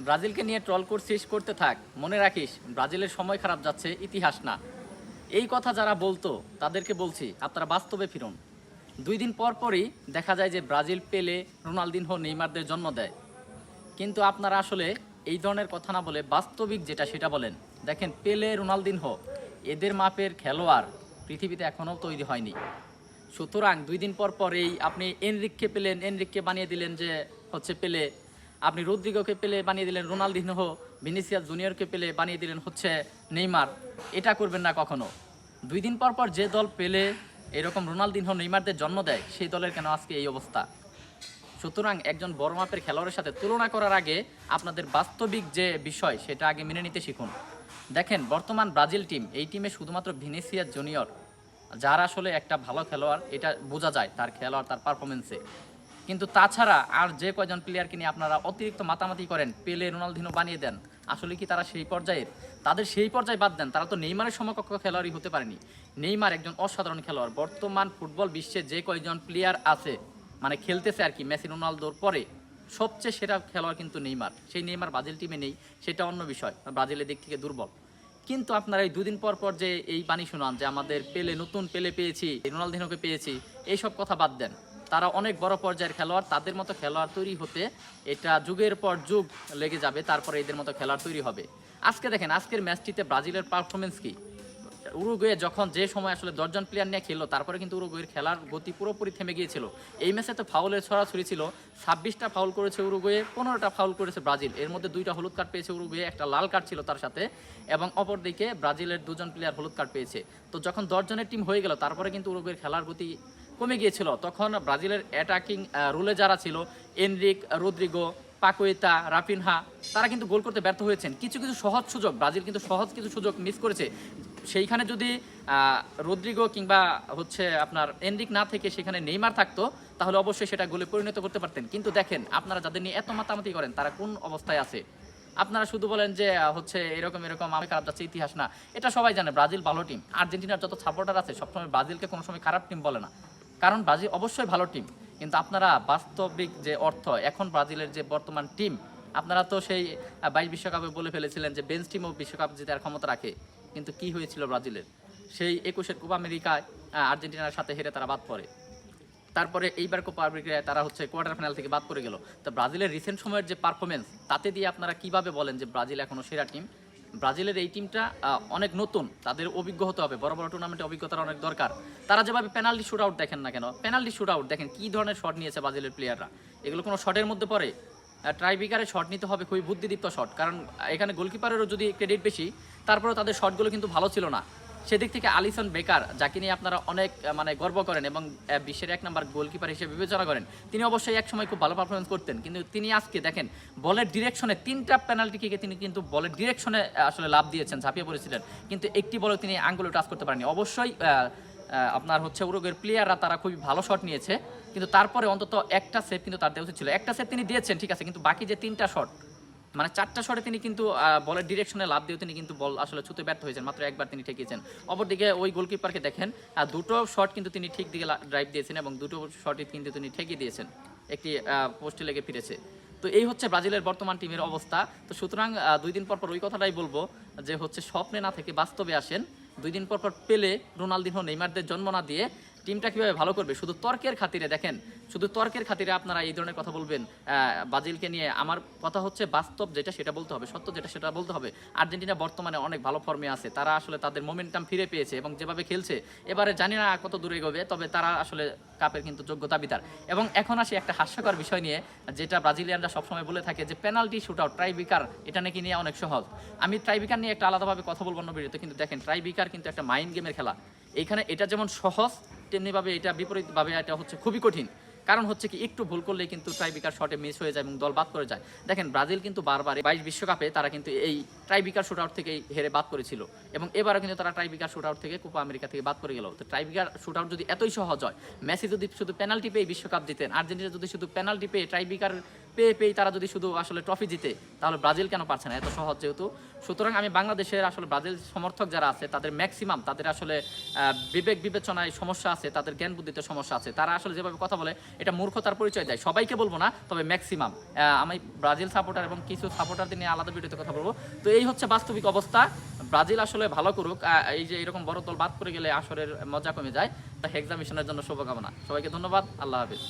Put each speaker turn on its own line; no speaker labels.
ব্রাজিলকে নিয়ে ট্রল করছিস, করতে থাক। মনে রাখিস, ব্রাজিলের সময় খারাপ যাচ্ছে, ইতিহাস না। এই কথা যারা বলতো, তাদেরকে বলছি, আপনারা বাস্তবে ফিরুন। দুই দিন পর পরই দেখা যায় যে ব্রাজিল পেলে রোনালদিনহো নেইমারদের জন্ম দেয়। কিন্তু আপনারা আসলে এই ধরনের কথা না বলে বাস্তবিক যেটা সেটা বলেন। দেখেন, পেলে রোনালদিনহো, এদের মাপের খেলোয়াড় পৃথিবীতে এখনও তৈরি হয়নি। সুতরাং দুই দিন পর পরেই আপনি এনরিককে পেলেন, এনরিককে বানিয়ে দিলেন যে হচ্ছে পেলে আপনি রদ্রিগোকে পেলে বানিয়ে দিলেন রোনালদিনহো ভিনিসিয়াস জুনিয়রকে পেলে বানিয়ে দিলেন হচ্ছে নেইমার। এটা করবেন না কখনো। দুই দিন পর পর যে দল পেলে এরকম রোনালদিনহো নেইমারদের জন্ম দেয়, সেই দলের কেন আজকে এই অবস্থা? সুতরাং একজন বড় মাপের খেলোয়াড়ের সাথে তুলনা করার আগে আপনাদের বাস্তবিক যে বিষয়, সেটা আগে মেনে নিতে শিখুন। দেখেন, বর্তমান ব্রাজিল টিম, এই টিমে শুধুমাত্র ভিনিসিয়াস জুনিয়র, যার আসলে একটা ভালো খেলোয়াড়, এটা বোঝা যায় তার খেলোয়াড়, তার পারফরমেন্সে কিন্তু তাছাড়া আর যে কয়জন প্লেয়ারকে নিয়ে আপনারা অতিরিক্ত মাতামাতি করেন, পেলে রোনালদিনো বানিয়ে দেন, আসলে কি তারা সেই পর্যায়ের? তাদের সেই পর্যায়ে বাদ দেন, তারা তো নেইমারের সমকক্ষ খেলোয়াড়ই হতে পারেনি। নেইমার একজন অসাধারণ খেলোয়াড়। বর্তমান ফুটবল বিশ্বে যে কয়জন প্লেয়ার আছে মানে খেলতেছে আর কি, মেসি, রোনালদোর পরে, সবচেয়ে সেরা খেলোয়াড় কিন্তু নেইমার। সেই নেইমার ব্রাজিল টিমে নেই, সেটা অন্য বিষয়, ব্রাজিলের দিক থেকে দুর্বল। কিন্তু আপনারা এই দুদিন পর পর যে এই বাণী শোনান যে আমাদের পেলে, নতুন পেলে পেয়েছি, রোনালদিনোকে পেয়েছি, এইসব কথা বাদ দেন। তারা অনেক বড় পর্যায়ের খেলোয়াড়, তাদের মতো খেলোয়াড় তৈরি হতে এটা যুগের পর যুগ লেগে যাবে, তারপরে এদের মতো খেলোয়াড় তৈরি হবে। আজকে দেখেন, আজকের ম্যাচটিতে ব্রাজিলের পারফরমেন্স কি? উরুগুয়ে যখন যে সময় আসলে দশজন প্লেয়ার নিয়ে খেললো, তারপরে কিন্তু উরুগুয়ের খেলার গতি পুরোপুরি থেমে গিয়েছিল। এই ম্যাচে তো ফাউলের ছড়াছড়ি ছিল, ছাব্বিশটা ফাউল করেছে উরুগুয়ে, পনেরোটা ফাউল করেছে ব্রাজিল। এর মধ্যে দুইটা হলুদ কার্ড পেয়েছে উরুগুয়ে, একটা লাল কার্ড ছিল তার সাথে, এবং অপরদিকে ব্রাজিলের দুজন প্লেয়ার হলুদ কার্ড পেয়েছে। তো যখন দশজনের টিম হয়ে গেল, তারপরে কিন্তু উরুগুয়ের খেলার গতি কমে গিয়েছিল। তখন ব্রাজিলের অ্যাটাকিং রুলে যারা ছিল, এনরিক, রদ্রিগো, পাকুয়েতা, রাফিনহা, তারা কিন্তু গোল করতে ব্যর্থ হয়েছেন। কিছু কিছু সহজ সুযোগ, ব্রাজিল কিন্তু সহজ কিছু সুযোগ মিস করেছে। সেইখানে যদি রদ্রিগো কিংবা হচ্ছে আপনার এনরিক না থেকে সেখানে নেইমার থাকতো, তাহলে অবশ্যই সেটা গোলে পরিণত করতে পারতেন। কিন্তু দেখেন, আপনারা যাদের নিয়ে এত মাতামাতি করেন, তারা কোন অবস্থায় আছে? আপনারা শুধু বলেন যে হচ্ছে এরকম এরকম, আমি খারাপ যাচ্ছে, ইতিহাস না। এটা সবাই জানে, ব্রাজিল ভালো টিম আর্জেন্টিনার যত সাপোর্টার আছে, সবসময় ব্রাজিলকে কোনো সময় খারাপ টিম বলে না। কারণ ব্রাজিল অবশ্যই ভালো টিম, কিন্তু আপনারা বাস্তবিক যে অর্থ, এখন ব্রাজিলের যে বর্তমান টিম, আপনারা তো সেই বাইশ বিশ্বকাপে বলে ফেলেছিলেন যে বেঞ্চ টিমও বিশ্বকাপ জেতার ক্ষমতা রাখে, কিন্তু কি হয়েছিল ব্রাজিলের? সেই একুশের কোপা আমেরিকায় আর্জেন্টিনার সাথে হেরে তারা বাদ পড়ে। তারপরে এইবার কোপা আমেরিকায় তারা হচ্ছে কোয়ার্টার ফাইনাল থেকে বাদ পড়ে গেল। তো ব্রাজিলের রিসেন্ট সময়ের যে পারফরমেন্স তাতে দিয়ে আপনারা কীভাবে বলেন যে ব্রাজিল এখনও সেরা টিম? ব্রাজিলের এই টিমটা অনেক নতুন। তাদের অভিজ্ঞ হতে হবে। বড় বড় টুর্নামেন্টে অভিজ্ঞতার অনেক দরকার। তারা যেভাবে পেনাল্টি শুট আউট দেখেন না কেন পেনাল্টি শুট আউট দেখেন কী ধরনের শট নিয়েছে ব্রাজিলের প্লেয়াররা এগুলো কোনো শটের মধ্যে পড়ে? ট্রাইবিকারে শট নিতে হবে খুবই বুদ্ধিদীপ্ত শট কারণ এখানে গোলকিপারেরও যদি ক্রেডিট বেশি, তারপরেও তাদের শটগুলো কিন্তু ভালো ছিল না। সেদিক থেকে আলিসন বেকার, যাকে নিয়ে আপনারা অনেক মানে গর্ব করেন এবং বিশ্বের এক নম্বর গোলকিপার হিসেবে বিবেচনা করেন। তিনি অবশ্যই এক সময় খুব ভালো পারফরমেন্স করতেন, কিন্তু তিনি আজকে দেখেন বলের ডিরেকশনে তিনটা পেনাল্টি কিকে তিনি কিন্তু বলের ডিরেকশনে আসলে লাভ দিয়েছেন, ঝাঁপিয়ে পড়েছিলেন। কিন্তু একটি বলে তিনি আঙ্গুলে টাচ করতে পারেনি অবশ্যই আপনার হচ্ছে উরুগের প্লেয়াররা তারা খুবই ভালো শট নিয়েছে, কিন্তু তারপরে অন্তত একটা সেভ কিন্তু তার দেওয়া উচিত ছিল। একটা সেভ তিনি দিয়েছেন, ঠিক আছে, কিন্তু বাকি যে তিনটা শট মানে চারটা শটে তিনি কিন্তু বলের ডিরেকশনে লাভ দিয়ে তিনি কিন্তু বল আসলে ছুতে ব্যর্থ হয়েছেন, মাত্র একবার তিনি ঠেকিয়েছেন। অপরদিকে ওই গোলকিপারকে দেখেন দুটো শট কিন্তু তিনি ঠিক দিকে ড্রাইভ দিয়েছেন এবং দুটো শটই কিন্তু তিনি ঠেকিয়ে দিয়েছেন, একটি পোস্টে লেগে ফিরেছে। তো এই হচ্ছে ব্রাজিলের বর্তমান টিমের অবস্থা। তো সুতরাং দুই দিন পর পর ওই কথাটাই বলব যে হচ্ছে স্বপ্নে না থেকে বাস্তবে আসেন। দুই দিন পর পর পেলে রোনালদিনহো নেইমারদের জন্ম না দিয়ে টিমটা কীভাবে ভালো করবে? শুধু তর্কের খাতিরে দেখেন, শুধু তর্কের খাতিরে আপনারা এই ধরনের কথা বলবেন। ব্রাজিলকে নিয়ে আমার কথা হচ্ছে বাস্তব যেটা সেটা বলতে হবে, সত্য যেটা সেটা বলতে হবে। আর্জেন্টিনা বর্তমানে অনেক ভালো ফর্মে আছে, তারা আসলে তাদের মোমেন্টাম ফিরে পেয়েছে এবং যেভাবে খেলছে, এবারে জানি না কত দূরে এগোবে, তবে তারা আসলে কাপের কিন্তু যোগ্য দাবিদার। এবং এখন আসি একটা হাস্যকর বিষয় নিয়ে, যেটা ব্রাজিলিয়ানরা সবসময় বলে থাকে যে, পেনাল্টি শুট আউট ট্রাইবিকার এটা নাকি নিয়ে অনেক সহজ। আমি ট্রাইবিকার নিয়ে একটা আলাদাভাবে কথা বলব অন্য কিন্তু দেখেন ট্রাইবিকার কিন্তু একটা মাইন্ড গেমের খেলা। এইখানে এটা যেমন সহজ, তেমনিভাবে এটা বিপরীতভাবে এটা হচ্ছে খুবই কঠিন। কারণ হচ্ছে কি, একটু ভুল করলেই কিন্তু ট্রাইবিকার শটে মিস হয়ে যায় এবং দল বাদ করে যায়। দেখেন, ব্রাজিল কিন্তু বারবার বাইশ বিশ্বকাপে তারা কিন্তু এই ট্রাইবিকার শুট আউট থেকে হেরে বাদ করেছিল এবং এবারও কিন্তু তারা ট্রাইবিকার শুট আউট থেকে কোপা আমেরিকা থেকে বাদ করে গেল। তো ট্রাইবিকার শুট আউট যদি এতই সহজ হয় মেসি যদি শুধু পেনাল্টি পেয়ে বিশ্বকাপ জিতেন আর্জেন্টিনা যদি শুধু পেনাল্টি পেয়ে ট্রাইবিকার পেয়ে পেয়ে তারা যদি শুধু আসলে ট্রফি জিতে, তাহলে ব্রাজিল কেন পারছে না? এত সহজ যেহেতু। সুতরাং আমি বাংলাদেশের আসলে ব্রাজিল সমর্থক যারা আছে, তাদের ম্যাক্সিমাম তাদের আসলে বিবেক বিবেচনায় সমস্যা আছে, তাদের জ্ঞান বুদ্ধিতে সমস্যা আছে। তারা আসলে যেভাবে কথা বলে, এটা মূর্খতার পরিচয় দেয়। সবাইকে বলব না, তবে ম্যাক্সিমাম আমি ব্রাজিল সাপোর্টার এবং কিছু সাপোর্টারদের নিয়ে আলাদা ভিডিওতে কথা বলব। তো এই হচ্ছে বাস্তবিক অবস্থা। ব্রাজিল আসলে ভালো করুক। এই যে এরকম বড় দল বাদ করে গেলে আসরের মজা কমে যায়। তা এক্সামিশনের জন্য শুভকামনা। সবাইকে ধন্যবাদ। আল্লাহ হাফিজ।